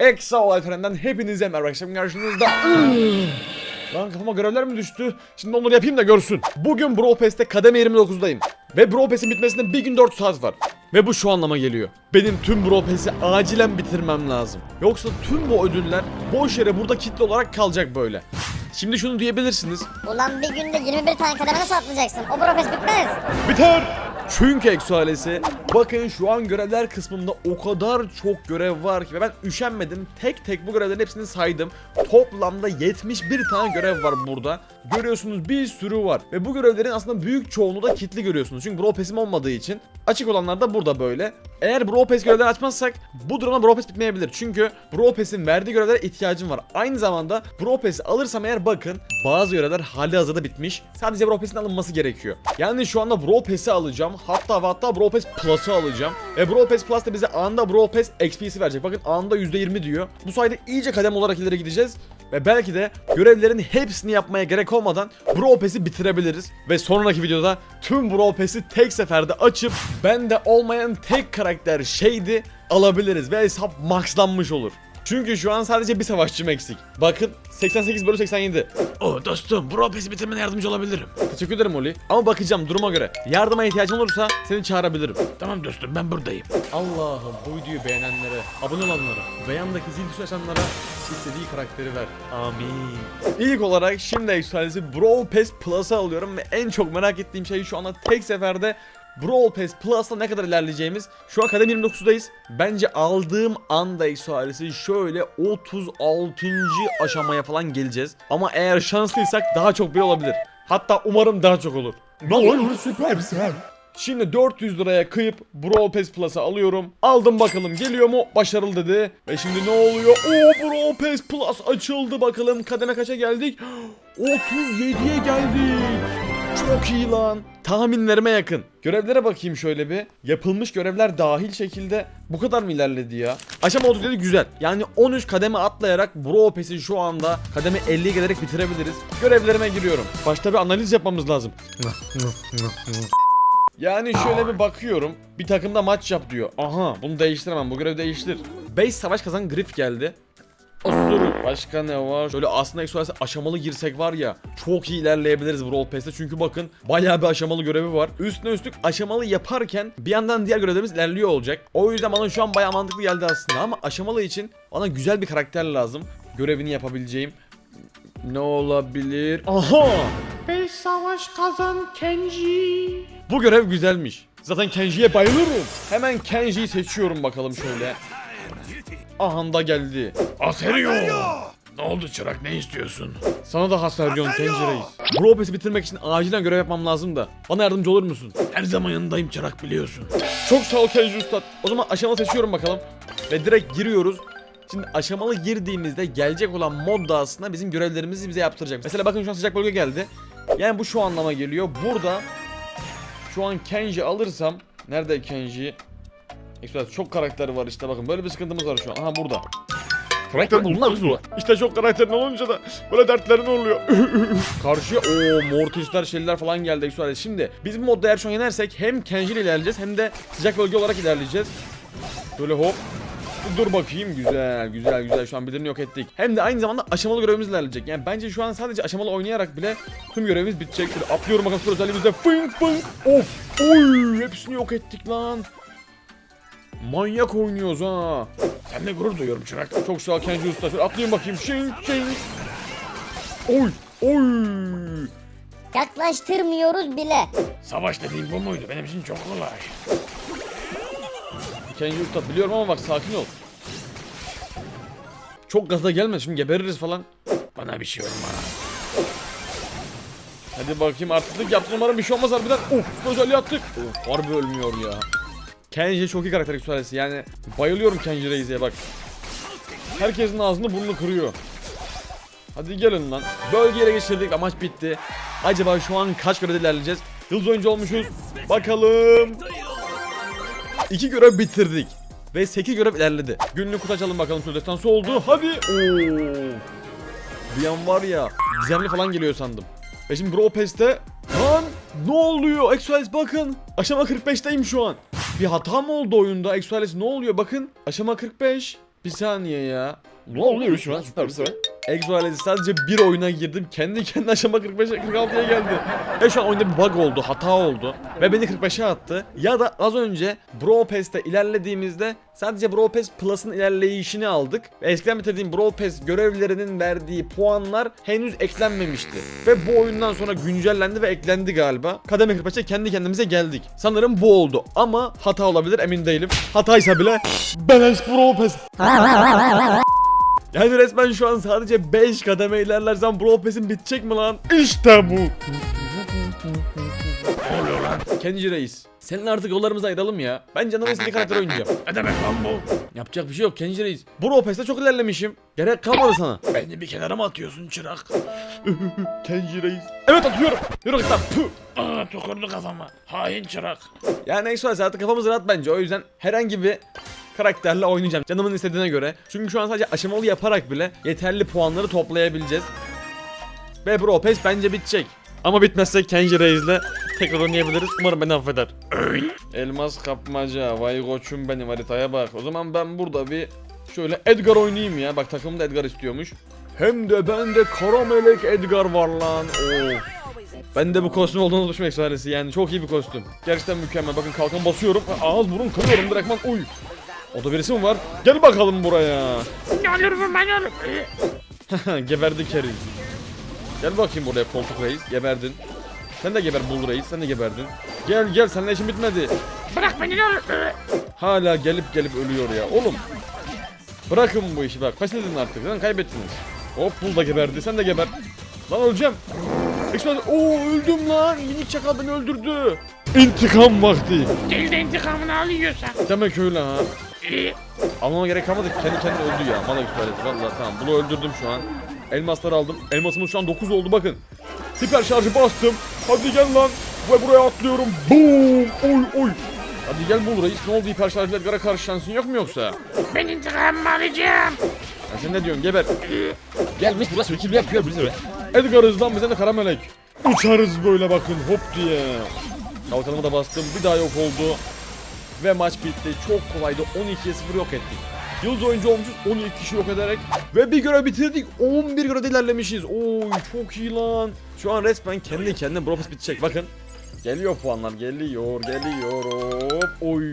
Exo Alperen'den hepinize merhaba arkadaşlar karşınızda. Lan kafama görevler mi düştü? Şimdi onları yapayım da görsün. Bugün Brawl Pass'te kademe 29'dayım. Ve Brawl Pass'in bitmesine bir gün 4 saat var. Ve bu şu anlama geliyor. Benim tüm Brawl Pass'i acilen bitirmem lazım. Yoksa tüm bu ödüller boş yere burada kitle olarak kalacak böyle. Şimdi şunu diyebilirsiniz. Ulan bir günde 21 tane kademe nasıl atlayacaksın? O profes bitmez. Biter. Çünkü Exo ailesi bakın şu an görevler kısmında o kadar çok görev var ki ve ben üşenmedim. Tek tek bu görevlerin hepsini saydım. Toplamda 71 tane görev var burada. Görüyorsunuz bir sürü var. Ve bu görevlerin aslında büyük çoğunluğu da kitli görüyorsunuz. Çünkü Brawl Pass'im olmadığı için. Açık olanlar da burada böyle. Eğer Brawl Pass görevleri açmazsak bu durumda Brawl Pass bitmeyebilir. Çünkü Brawl Pass'in verdiği görevlere ihtiyacım var. Aynı zamanda Brawl Pass'i alırsam eğer bakın bazı görevler hali hazırda bitmiş. Sadece Brawl Pass'in alınması gerekiyor. Yani şu anda Brawl Pass'i alacağım. Hatta ve hatta Brawl Pass Plus'ı alacağım. Ve Brawl Pass Plus da bize anında Brawl Pass XP'si verecek. Bakın anında %20 diyor. Bu sayede iyice kadem olarak ileri gideceğiz. Ve belki de görevlerin hepsini yapmaya gerek olmadan Brawl Pass'i bitirebiliriz. Ve sonraki videoda tüm Brawl Pass'i tek seferde açıp bende olmayan tek karakter şeydi alabiliriz. Ve hesap maxlanmış olur. Çünkü şu an sadece bir savaşçım eksik. Bakın 88 bölü 87. Oh dostum Brawl Pass'i bitirmene yardımcı olabilirim. Teşekkür ederim Oli. Ama bakacağım duruma göre. Yardıma ihtiyacın olursa seni çağırabilirim. Tamam dostum ben buradayım. Allah'ım bu videoyu beğenenlere, abone olanlara, ve yandaki zil tuşu açanlara istediği karakteri ver. Amin. İlk olarak şimdi Express'i Brawl Pass Plus'a alıyorum ve en çok merak ettiğim şey şu anda tek seferde Brawl Pass Plus'la ne kadar ilerleyeceğimiz. Şu an kadem 29'dayız. Bence aldığım anda Express'i şöyle 36. aşamaya falan geleceğiz. Ama eğer şanslıysak daha çok bile olabilir. Hatta umarım daha çok olur. Ne olur süpersin. Şimdi 400 liraya kıyıp Brawl Pass Plus'ı alıyorum. Aldım bakalım geliyor mu? Başarılı dedi. Ve şimdi ne oluyor? Oo Brawl Pass Plus açıldı bakalım. Kademe kaça geldik? 37'ye geldik. Çok iyi lan. Tahminlerime yakın. Görevlere bakayım şöyle bir. Yapılmış görevler dahil şekilde bu kadar mı ilerledi ya? Aşama 37 güzel. Yani 13 kademe atlayarak Brawl Pass'i şu anda kademe 50'ye gelerek bitirebiliriz. Görevlerime giriyorum. Başta bir analiz yapmamız lazım. Yani şöyle bir bakıyorum. Bir takımda maç yap diyor. Aha bunu değiştiremem. Bu görevi değiştir. 5 savaş kazan Grif geldi. Osuru. Başka ne var? Şöyle aslında Exodus'a aşamalı girsek var ya çok iyi ilerleyebiliriz Brawl Pass'te çünkü bakın bayağı bir aşamalı görevi var. Üstüne üstlük aşamalı yaparken bir yandan diğer görevlerimiz ilerliyor olacak. O yüzden bana şu an bayağı mantıklı geldi aslında ama aşamalı için bana güzel bir karakter lazım. Görevini yapabileceğim. Ne olabilir? Aha! 5 savaş kazan Kenji. Bu görev güzelmiş. Zaten Kenji'ye bayılırım. Hemen Kenji'yi seçiyorum bakalım şöyle. Aha da geldi. Aserio. Ne oldu çırak ne istiyorsun? Sana da Reis. Brawl Pass'i bitirmek için acilen görev yapmam lazım da. Bana yardımcı olur musun? Her zaman yanındayım çırak biliyorsun. Çok sağ ol Kenji Ustad. O zaman aşamalı seçiyorum bakalım. Ve direkt giriyoruz. Şimdi aşamalı girdiğimizde gelecek olan mod da aslında bizim görevlerimizi bize yaptıracak. Mesela bakın şu an sıcak bölge geldi. Yani bu şu anlama geliyor. Burada şu an Kenji alırsam nerede Kenji? Ekstra çok karakteri var işte bakın böyle bir sıkıntımız var şu an. Aha burada. Karakter bulunmaz mı? İşte çok karakterin olunca da böyle dertlerin oluyor. Karşıya o mortisler şeyler falan geldi Ekstra. Şimdi biz bu modda eğer şu an yenersek hem Kenji ile ilerleyeceğiz hem de sıcak bölge olarak ilerleyeceğiz. Böyle hop. Dur bakayım güzel güzel güzel şu an birini yok ettik. Hem de aynı zamanda aşamalı görevimiz ilerleyecek. Yani bence şu an sadece aşamalı oynayarak bile tüm görevimiz bitecek. Şöyle atlıyorum bakalım özelliğimizde fınk fınk. Of oy hepsini yok ettik lan. Manyak oynuyoruz ha. Seninle gurur duyuyorum çırak. Çok sağ ol Kenji Usta. Atlayayım bakayım. Şing şing. Oy oy. Yaklaştırmıyoruz bile. Savaş dediğin bu muydu? Benim için çok kolay. Kenji Usta biliyorum ama bak sakin ol. Çok gaza gelme şimdi gebeririz falan. Bana bir şey olmaz. Hadi bakayım artistlik yaptın umarım bir şey olmaz harbiden. Of özelliği attık. Of harbi ölmüyor ya. Kenji çok iyi karakter yükselesi yani bayılıyorum Kenji Reis'e bak. Herkesin ağzını burnunu kırıyor. Hadi gelin lan. Bölgeyi ele geçirdik amaç bitti. Acaba şu an kaç görevde ilerleyeceğiz? Yıldız oyuncu olmuşuz. Bakalım. İki görev bitirdik. Ve 8 görev ilerledi. Günlük kutu açalım bakalım şöyle destansı oldu. Hadi. Oo. Bir an var ya gizemli falan geliyor sandım. Ve şimdi Brawl Pass'te Lan ne oluyor? Exoales bakın. Aşama 45'teyim şu an. Bir hata mı oldu oyunda? Exoales ne oluyor? Bakın. Aşama 45. Bir saniye ya. Ne oluyor şu an? Süper süper. Exoales'i sadece bir oyuna girdim. Kendi kendine aşama 45'e 46'ya geldi. Ve şu an oyunda bir bug oldu, hata oldu. Ve beni 45'e attı. Ya da az önce Brawl Pass'te ilerlediğimizde sadece Brawl Pass Plus'ın ilerleyişini aldık. Ve eskiden bitirdiğim Brawl Pass görevlerinin verdiği puanlar henüz eklenmemişti. Ve bu oyundan sonra güncellendi ve eklendi galiba. Kademe 45'e kendi kendimize geldik. Sanırım bu oldu. Ama hata olabilir emin değilim. Hataysa bile beleş Brawl Pass. Yani resmen şu an sadece 5 kademe ilerlersem Brawl Pass'im bitecek mi lan? İşte bu. Ne oluyor lan? Kenji Reis. Senin artık yollarımızı ayıralım ya. Ben canımın istediği karakter oynayacağım. Ne demek lan bu? Yapacak bir şey yok Kenji Reis. Brawl Pass'te çok ilerlemişim. Gerek kalmadı sana. Beni bir kenara mı atıyorsun çırak? Kenji Reis. Evet atıyorum. Yürü git lan. Puh. Aa tükürdü kafama. Hain çırak. Yani neyse artık kafamız rahat bence. O yüzden herhangi bir karakterle oynayacağım. Canımın istediğine göre. Çünkü şu an sadece aşamalı yaparak bile yeterli puanları toplayabileceğiz. Ve Brawl Pass bence bitecek. Ama bitmezse Kenji Reis'le tekrar oynayabiliriz. Umarım beni affeder. Elmas kapmaca. Vay koçum benim haritaya bak. O zaman ben burada bir şöyle Edgar oynayayım ya. Bak takımda Edgar istiyormuş. Hem de bende kara melek Edgar var lan. Of. Ben de bu kostüm olduğunu unutmuşum ekstralesi yani çok iyi bir kostüm. Gerçekten mükemmel. Bakın kalkan basıyorum. Ağız burun kırıyorum direktman. Uy. O da birisi mi var? Gel bakalım buraya. Ne olur ben ölürüm. Geberdi Kerim. Gel bakayım buraya koltuk reis. Geberdin. Sen de geber bul reis. Sen de geberdin. Gel gel seninle işim bitmedi. Bırak beni olur. Hala gelip gelip ölüyor ya. Oğlum. Bırakın bu işi bak. Pes edin artık. Lan kaybettiniz. Hop bul da geberdi. Sen de geber. Lan öleceğim. Ekspres. Oo öldüm lan. Minik çakal beni öldürdü. İntikam vakti. Değil de intikamını alıyorsa. Demek öyle ha. İyi. Almama gerek kalmadı. Kendi kendine öldü ya. Bana ekstraleti. Valla tamam. Bunu öldürdüm şu an. Elmasları aldım. Elmasımız şu an 9 oldu bakın. Hiper şarjı bastım. Hadi gel lan. Ve buraya atlıyorum. Boom. Oy oy. Hadi gel bul reis. Ne oldu hiper şarjlı Edgar'a karşı şansın yok mu yoksa? Ben intikamımı alacağım. Ya sen ne diyorsun geber. Gelmiş burası kim yapıyor bizi Edgar hızlan bize de kara melek. Uçarız böyle bakın hop diye. Kalkanımı da bastım bir daha yok oldu. Ve maç bitti. Çok kolaydı. 12'ye 0 yok ettik. Yıldız oyuncu olmuşuz 12 kişi yok ederek. Ve bir görev bitirdik. 11 görevde ilerlemişiz. Oy çok iyi lan. Şu an resmen kendi kendine Brofist bitecek. Bakın. Geliyor puanlar. Geliyor. Geliyor. Hop. Oy.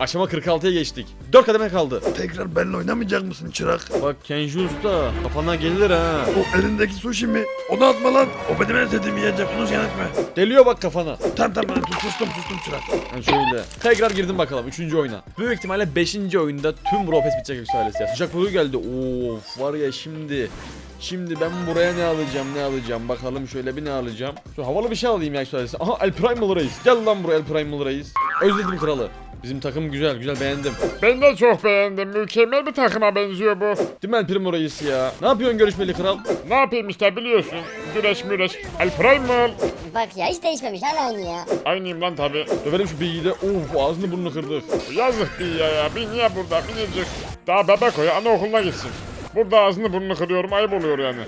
Aşama 46'ya geçtik. 4 kademe kaldı. Tekrar benimle oynamayacak mısın çırak? Bak Kenji Usta kafana gelir ha. O elindeki sushi mi? Onu atma lan. O benim en sevdiğim yiyecek. Onu ziyan etme. Deliyor bak kafana. Tamam tamam ben sustum sustum çırak. Ha şöyle. Tekrar girdim bakalım 3. oyuna. Büyük ihtimalle 5. oyunda tüm Pass bitecek yükselesi ya. Sıcak bulu geldi. Of var ya şimdi. Şimdi ben buraya ne alacağım ne alacağım bakalım şöyle bir ne alacağım. Şu havalı bir şey alayım ya yükselesi. Aha El Primal Reis. Gel lan buraya El Primal Reis. Özledim kralı. Bizim takım güzel güzel beğendim. Ben de çok beğendim. Mükemmel bir takıma benziyor bu. Değil mi El Primo Reis ya? Ne yapıyorsun görüşmeli kral? Ne yapayım işte biliyorsun. Güreş müreş. El Primal. Bak ya hiç değişmemiş hala aynı ya. Aynıyım lan tabi. Döverim şu bilgiyi de. Of ağzını burnunu kırdık. Yazık bir ya ya. Bir niye burada minicik. Daha bebek o ya anaokuluna gitsin. Burada ağzını burnunu kırıyorum ayıp oluyor yani.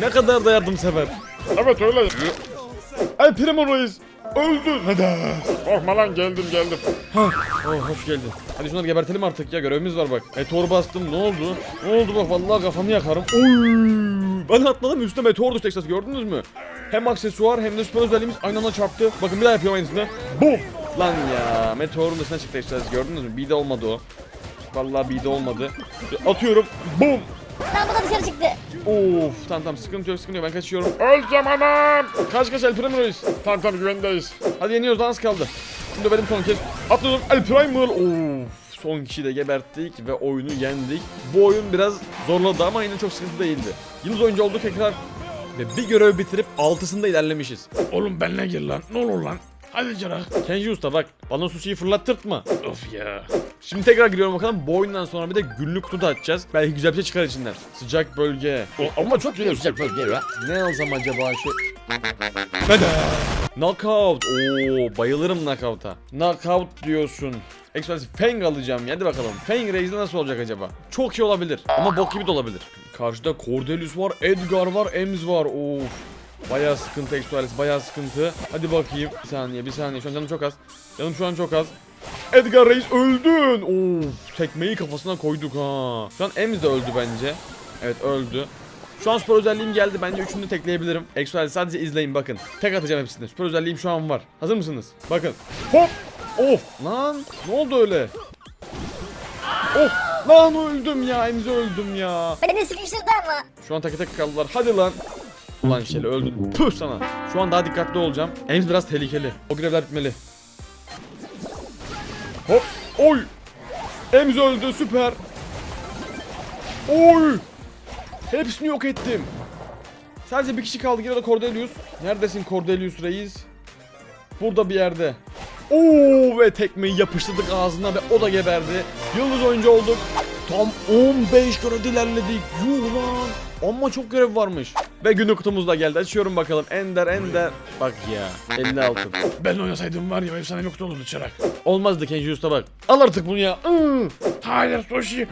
Ne kadar da yardımsever. Evet öyle. El Primo Reis. Öldü. Neden? Korkma lan geldim geldim. Oh hoş geldin. Hadi şunları gebertelim artık ya görevimiz var bak. Meteor bastım ne oldu? Ne oldu bak vallahi kafamı yakarım. Oy! Ben atladım üstüne meteor düştü Texas gördünüz mü? Hem aksesuar hem de süper özelliğimiz aynı anda çarptı. Bakın bir daha yapıyorum aynısını. Bum! Lan ya meteorun dışına çıktı Texas gördünüz mü? Bir de olmadı o. Vallahi bir de olmadı. Atıyorum. Bum! Lan bu da dışarı çıktı. Of tamam tamam sıkıntı yok sıkıntı yok ben kaçıyorum. Öleceğim anam. Kaç kaç El Primo Reis. Tamam tamam güvendeyiz. Hadi yeniyoruz daha az kaldı. Şimdi benim son kez atladım El Primal. Of son kişiyi de geberttik ve oyunu yendik. Bu oyun biraz zorladı ama yine çok sıkıntı değildi. Yıldız oyuncu olduk tekrar ve bir görev bitirip altısında ilerlemişiz. Oğlum benimle gir lan. Ne olur lan. Hadi çırak. Kenji Usta bak bana sushi'yi fırlattırtma. Of ya. Şimdi tekrar giriyorum bakalım bu oyundan sonra bir de günlük kutu da açacağız. Belki güzel bir şey çıkar içinden. Sıcak bölge. O, ama çok güzel sıcak bölge ya. Ne alsam acaba şu... Bede. Knockout. Oo bayılırım knockout'a. Knockout diyorsun. Express Fang alacağım. ya. Hadi bakalım. Fang Raze'de nasıl olacak acaba? Çok iyi olabilir. Ama bok gibi de olabilir. Karşıda Cordelius var, Edgar var, Ems var. Of. Bayağı sıkıntı Express. Bayağı sıkıntı. Hadi bakayım. Bir saniye, bir saniye. Şu an canım çok az. Canım şu an çok az. Edgar Reis öldün. Of tekmeyi kafasına koyduk ha. Şu an Ems de öldü bence. Evet öldü. Şu an süper özelliğim geldi. Bence üçünü de tekleyebilirim. Exoal sadece izleyin bakın. Tek atacağım hepsini. Süper özelliğim şu an var. Hazır mısınız? Bakın. Hop. Of. Lan ne oldu öyle? Of. Lan öldüm ya. Emzi öldüm ya. Beni sıkıştırdı ama. Şu an tek tek kaldılar. Hadi lan. Ulan Şeli öldün. Püh sana. Şu an daha dikkatli olacağım. Ems biraz tehlikeli. O görevler bitmeli. Hop. Oy. Ems öldü. Süper. Oy. Hepsini yok ettim. Sadece bir kişi kaldı. Yine de Cordelius. Neredesin Cordelius reis? Burada bir yerde. Oo ve tekmeyi yapıştırdık ağzına ve o da geberdi. Yıldız oyuncu olduk. Tam 15 görev ilerledik. Yuh lan. Ama çok görev varmış. Ve günlük kutumuz da geldi. Açıyorum bakalım. Ender Ender. Bak ya. 50 altın. Ben oynasaydım var ya efsane nokta olurdu çırak. Olmazdı Kenji Usta bak. Al artık bunu ya. Iı. Hayır sushi.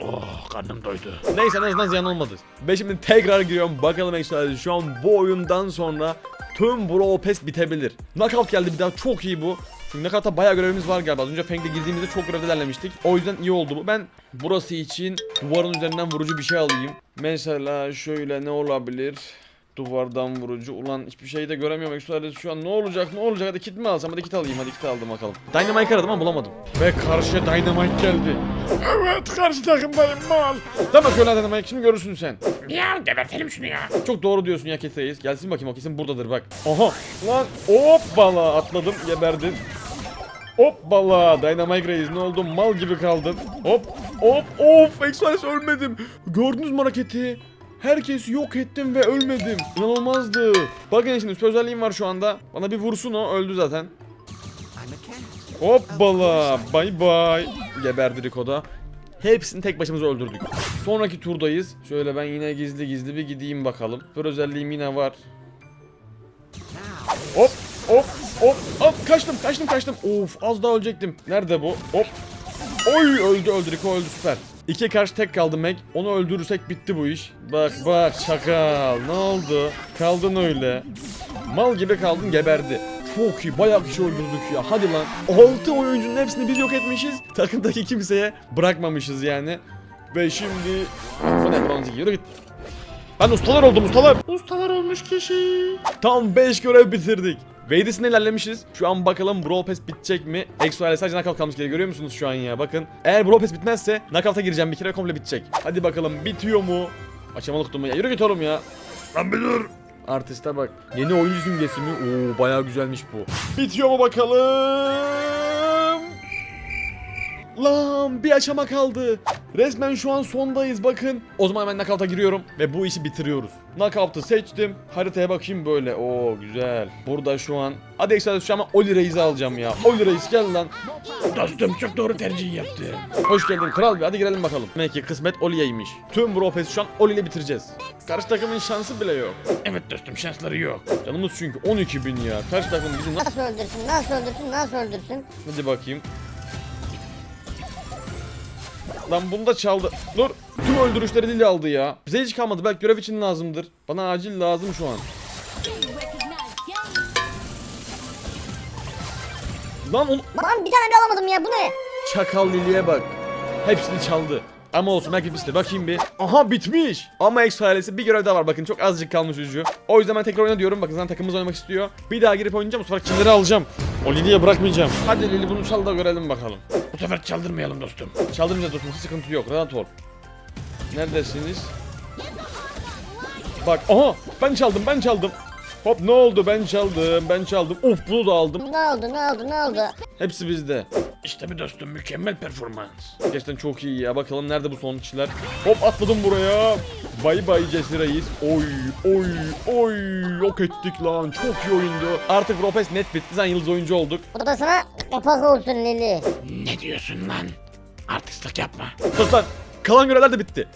oh karnım doydu. Neyse en azından ziyan olmadı. Ve şimdi tekrar giriyorum. Bakalım Exoalesi şu an bu oyundan sonra tüm Brawl Pass bitebilir. Knockout geldi bir daha çok iyi bu. Çünkü Knockout'ta bayağı görevimiz var galiba. Az önce Fang'de girdiğimizde çok görevde ilerlemiştik. O yüzden iyi oldu bu. Ben burası için duvarın üzerinden vurucu bir şey alayım. Mesela şöyle ne olabilir? Duvardan vurucu. Ulan hiçbir şey de göremiyorum. Exoalesi şu an ne olacak ne olacak? Hadi kit mi alsam? Hadi kit alayım. Hadi kit aldım bakalım. Dynamite aradım ama bulamadım. Ve karşıya Dynamite geldi. Evet karşı takımdayım mal. Demek öyle Dynamite. Şimdi görürsün sen. Ya gebertelim şunu ya. Çok doğru diyorsun ya Reis. Gelsin bakayım o kesin buradadır bak. Aha lan hoppala atladım geberdin. Hoppala Dynamite Reis ne oldu mal gibi kaldın. Hop hop of Express ölmedim. Gördünüz mü hareketi? Herkesi yok ettim ve ölmedim. İnanılmazdı. Bakın şimdi süper özelliğim var şu anda. Bana bir vursun o öldü zaten. Hoppala bay bay. Geberdi Rico da. Hepsini tek başımıza öldürdük. Sonraki turdayız. Şöyle ben yine gizli gizli bir gideyim bakalım. Süper özelliğim yine var. Hop hop hop hop kaçtım kaçtım kaçtım. Of az daha ölecektim. Nerede bu? Hop. Oy öldü öldü Rico öldü süper. İki karşı tek kaldı Meg. Onu öldürürsek bitti bu iş. Bak bak çakal ne oldu? Kaldın öyle. Mal gibi kaldın geberdi. Çok iyi bayağı kişi öldürdük ya hadi lan. 6 oyuncunun hepsini biz yok etmişiz. Takımdaki kimseye bırakmamışız yani. Ve şimdi... Bu ne bronz yürü git. Ben ustalar oldum ustalar. Ustalar olmuş kişi. Tam 5 görev bitirdik. Vadis'in ilerlemişiz. Şu an bakalım Brawl Pass bitecek mi? Exo ile sadece knockout kalmış geliyor. Görüyor musunuz şu an ya? Bakın. Eğer Brawl Pass bitmezse knockout'a gireceğim bir kere komple bitecek. Hadi bakalım bitiyor mu? Açamalı kutumu ya. Yürü git oğlum ya. Lan bir dur. Artiste bak. Yeni oyuncu simgesi mi? Oo bayağı güzelmiş bu. Bitiyor mu bakalım? Lan bir aşama kaldı. Resmen şu an sondayız bakın. O zaman hemen knockout'a giriyorum ve bu işi bitiriyoruz. Knockout'u seçtim. Haritaya bakayım böyle. Oo güzel. Burada şu an. Hadi Exodus şu an Oli Reis'i alacağım ya. Oli Reis gel lan. Dostum çok doğru tercih yaptı. Hoş geldin kral bir hadi girelim bakalım. Demek ki kısmet Oli'yeymiş. Tüm Pass'i şu an Oli ile bitireceğiz. Karşı takımın şansı bile yok. Evet dostum şansları yok. Canımız çünkü 12 bin ya. Karşı takım bizi nasıl... Nasıl öldürsün, nasıl öldürsün, nasıl öldürsün? Hadi bakayım. Lan bunu da çaldı. Dur. Tüm öldürüşleri Lili aldı ya. Bize hiç kalmadı. Belki görev için lazımdır. Bana acil lazım şu an. Lan onu... Lan bir tane bile alamadım ya bu ne? Çakal Lili'ye bak. Hepsini çaldı. Ama olsun belki bitmiştir. Bakayım bir. Aha bitmiş. Ama Exo ailesi bir görev daha var. Bakın çok azıcık kalmış ucu. O yüzden ben tekrar oyna diyorum. Bakın zaten takımımız oynamak istiyor. Bir daha girip oynayacağım. Bu sefer kimleri alacağım. O Lili'ye bırakmayacağım. Hadi Lili bunu çal da görelim bakalım. Bu sefer çaldırmayalım dostum. Çaldırmayacağız dostum. Hiç sıkıntı yok. Rahat ol. Neredesiniz? Bak aha ben çaldım ben çaldım. Hop ne oldu ben çaldım ben çaldım. Of bunu da aldım. Ne oldu, ne oldu, ne oldu? Hepsi bizde. İşte bir dostum mükemmel performans. Gerçekten çok iyi ya. Bakalım nerede bu son kişiler. Hop atladım buraya. Bay bay Jesse Reis. Oy oy oy yok ettik lan. Çok iyi oyundu. Artık Ropes net bitti. Sen yıldız oyuncu olduk. Bu da sana kapak olsun Lili. Ne diyorsun lan? Artistlik yapma. Sus lan. Kalan görevler de bitti.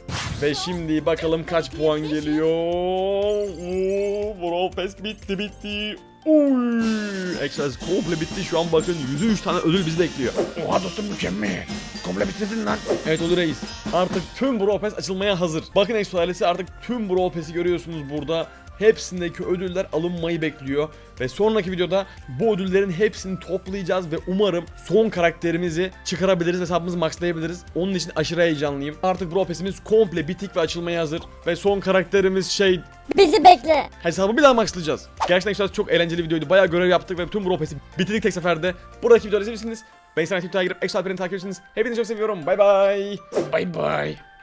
Ve şimdi bakalım kaç puan geliyor. Oo, Brawl Pass bitti bitti. Oy! Express komple bitti şu an bakın 103 tane ödül bizi bekliyor. Oha dostum mükemmel. Komple bitirdin lan. Evet Olur Reis. Artık tüm Brawl Pass açılmaya hazır. Bakın Exo ailesi artık tüm Brawl Pass'i görüyorsunuz burada. Hepsindeki ödüller alınmayı bekliyor. Ve sonraki videoda bu ödüllerin hepsini toplayacağız ve umarım son karakterimizi çıkarabiliriz, hesabımızı maxlayabiliriz. Onun için aşırı heyecanlıyım. Artık Brawl Pass'imiz komple bitik ve açılmaya hazır. Ve son karakterimiz şey Bizi bekle. Hesabı bir daha maxlayacağız. Gerçekten çok eğlenceli videoydu. Bayağı görev yaptık ve tüm Brawl Pass'i bitirdik tek seferde. Buradaki videoları izleyebilirsiniz. Ben sana Twitter'a girip Exo Alperen'i takip edersiniz. Hepinizi çok seviyorum. Bay bay. Bay bay.